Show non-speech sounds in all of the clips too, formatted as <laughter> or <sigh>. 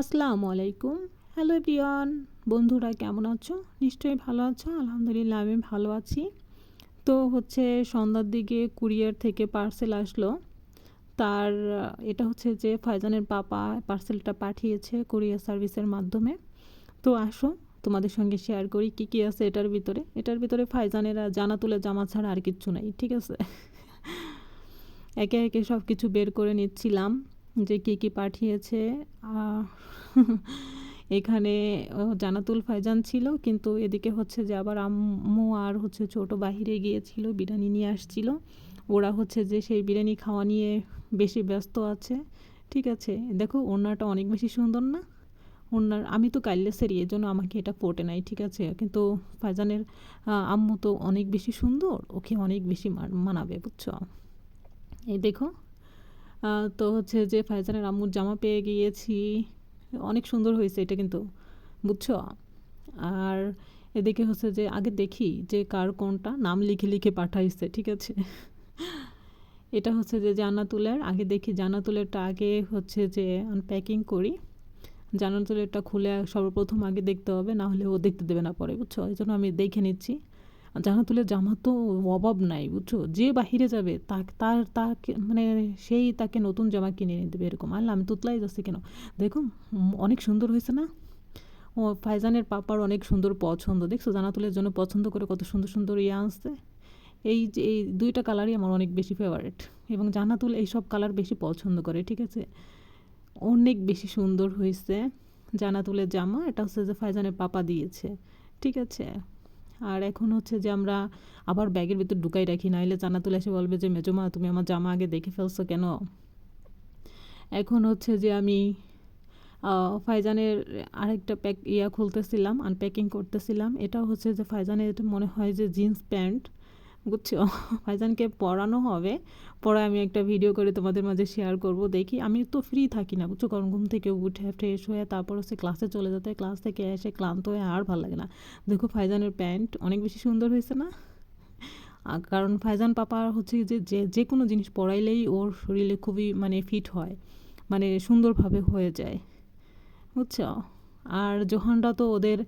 আসসালামু আলাইকুম। হ্যালো রিয়ান বন্ধুরা কেমন আছো? নিশ্চয়ই ভালো আছো, আলহামদুলিল্লাহ আমি ভালো আছি। তো হচ্ছে সন্ধ্যার দিকে কুরিয়ার থেকে পার্সেল আসলো। তার, এটা হচ্ছে যে ফাইজানের পাপা পার্সেলটা পাঠিয়েছে কুরিয়ার সার্ভিসের মাধ্যমে। তো আসো, তোমাদের সঙ্গে শেয়ার করি কী কী আছে এটার ভিতরে। এটার ভিতরে ফাইজানের জানা তুলে জামা ছাড়া আর কিচ্ছু নাই, ঠিক আছে? একে একে সব কিছু বের করে নিচ্ছিলাম। যে কী কী পাঠিয়েছে এখানে জানাতুল ফাইজান ছিল, কিন্তু এদিকে হচ্ছে যে আবার আম্মু আর হচ্ছে ছোট বাহিরে গিয়েছিল, বিরিয়ানি নিয়ে আসছিল। ওরা হচ্ছে যে সেই বিরিয়ানি খাওয়া নিয়ে বেশি ব্যস্ত আছে, ঠিক আছে? দেখো ওনাটা অনেক বেশি সুন্দর না? ওনার আমি তো কাইলেসেরই এই জন্য আমাকে এটা ফোটে নাই, ঠিক আছে? কিন্তু ফাইজানের আম্মু তো অনেক বেশি সুন্দর, ওকে অনেক বেশি মানাবে, বুঝছ? এই দেখো তো হচ্ছে যে ফাইজানের আম্মুর জামা পেয়ে গিয়েছি। অনেক সুন্দর হয়েছে এটা কিন্তু, বুঝছ? আর এদিকে হচ্ছে যে আগে দেখি যে কার কোনটা, নাম লিখে লিখে পাঠাইছে, ঠিক আছে? এটা হচ্ছে যে জান্নাতুলের, আগে দেখি জান্নাতুলেরটা আগে হচ্ছে যে আনপ্যাকিং করি। জান্নাতুলেরটা খুলে সর্বপ্রথম আগে দেখতে হবে, না হলে ও দেখতে দেবে না পরে, বুঝছ? এই জন্য আমি দেখে নিচ্ছি। জানাতুলের জামা তো অভাব নাই, বুঝছ? যে বাহিরে যাবে তা তার, তাকে মানে সেই তাকে নতুন জামা কিনে নিয়ে দেবে এরকম। আল্লাহ, আমি তুতলাই যাচ্ছি কেন? দেখো অনেক সুন্দর হয়েছে না? ও, ফাইজানের পাপার অনেক সুন্দর পছন্দ। দেখছ জানাতুলের জন্য পছন্দ করে কত সুন্দর সুন্দর ইয়ে আসছে এই যে, এই দুইটা কালারই আমার অনেক বেশি ফেভারেট এবং জানাতুল এই সব কালার বেশি পছন্দ করে, ঠিক আছে? অনেক বেশি সুন্দর হয়েছে জানাতুলের জামা। এটা হচ্ছে যে ফাইজানের পাপা দিয়েছে, ঠিক আছে? আর এখন হচ্ছে যে আমরা আবার ব্যাগের ভিতর ঢুকাই রাখি নাহলে জানা তুলে এসে বলবে যে, মেজমা, তুমি আমার জামা আগে দেখে ফেলছো কেন? এখন হচ্ছে যে আমি ফাইজানের আরেকটা প্যাক ইয়া খুলতেছিলাম আনপ্যাকিং করতেছিলাম। এটাও হচ্ছে যে ফাইজানের মনে হয় যে জিন্স প্যান্ট। বুঝছ? <laughs> ভাইজানকে পড়ানো হবে। পরে আমি একটা ভিডিও করে তোমাদের মাঝে শেয়ার করব। দেখি, আমি তো ফ্রি থাকি না, বুঝছ? কারণ ঘুম থেকে উঠে ফ্রেশ হয়ে তারপর হচ্ছে ক্লাসে চলে যেতে ক্লাস থেকে এসে ক্লান্ত হয়ে আর ভালো লাগে না। দেখো ফাইজানের প্যান্ট অনেক বেশি সুন্দর হয়েছে না? কারণ ফাইজান পাপা হচ্ছে যে যে যে কোনো জিনিস পড়াইলেই ওর শরীরে খুবই মানে ফিট হয় মানে সুন্দরভাবে হয়ে যায়, বুঝছ? আর জোহানরা তো ওদের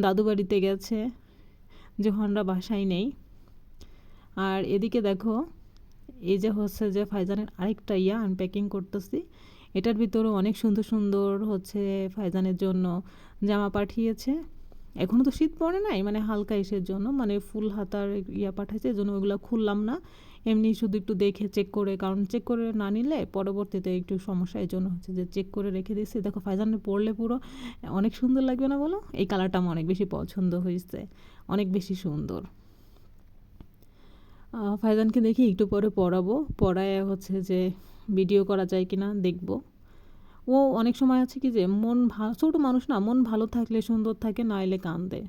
দাদু বাড়িতে গেছে, জোহানরা বাসায় নেই। আর এদিকে দেখো, এই যে হচ্ছে যে ফাইজানের আরেকটা ইয়া আনপ্যাকিং করতেছি। এটার ভিতরে অনেক সুন্দর সুন্দর হচ্ছে ফাইজানের জন্য জামা পাঠিয়েছে। এখনও তো শীত পড়ে নাই মানে হালকা ইসের জন্য মানে ফুল হাতার ইয়া পাঠাইছে এই জন্য ওইগুলো খুললাম না। এমনি শুধু একটু দেখে চেক করে, কারণ চেক করে না নিলে পরবর্তীতে একটু সমস্যা, এই জন্য হচ্ছে যে চেক করে রেখে দিয়েছি। দেখো, ফাইজানে পরলে পুরো অনেক সুন্দর লাগবে না বলো? এই কালারটা আমার অনেক বেশি পছন্দ হয়েছে অনেক বেশি সুন্দর। ফাইজানকে দেখি একটু পরে পড়াবো। পড়ায় হচ্ছে যে ভিডিও করা যায় কি না দেখব। ও অনেক সময় আছে কি যে মন ভালো ছোটো মানুষ না, মন ভালো থাকলে সুন্দর থাকে না এলে কান্দে।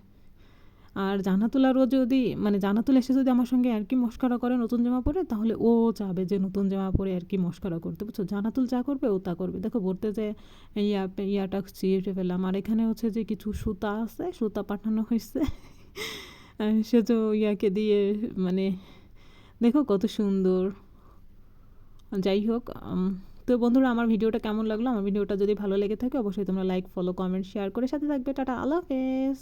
আর জানাতুলারও যদি মানে জানাতুল এসে যদি আমার সঙ্গে আর কি মস্করা করে নতুন জামা পরে, তাহলে ও চাবে যে নতুন জামা পরে আর কি মস্করা করতে। বুঝছ? জানাতুল যা করবে, ও তা করবে। দেখো, ভরতে যে ইয়া ইয়াটা ছিঁড়ে ফেলাম আর এখানে হচ্ছে যে কিছু সুতা আছে, সুতা পাঠানো হয়েছে <laughs> সে তো ইয়াকে দিয়ে মানে দেখো কত সুন্দর। যাই হোক তো বন্ধুরা, আমার ভিডিওটা কেমন লাগল? আমার ভিডিওটা যদি ভালো লেগে থাকে, অবশ্যই তোমরা লাইক ফলো কমেন্ট শেয়ার করে সাথে থাকবে। টাটা, আল্লাহ হাফেজ।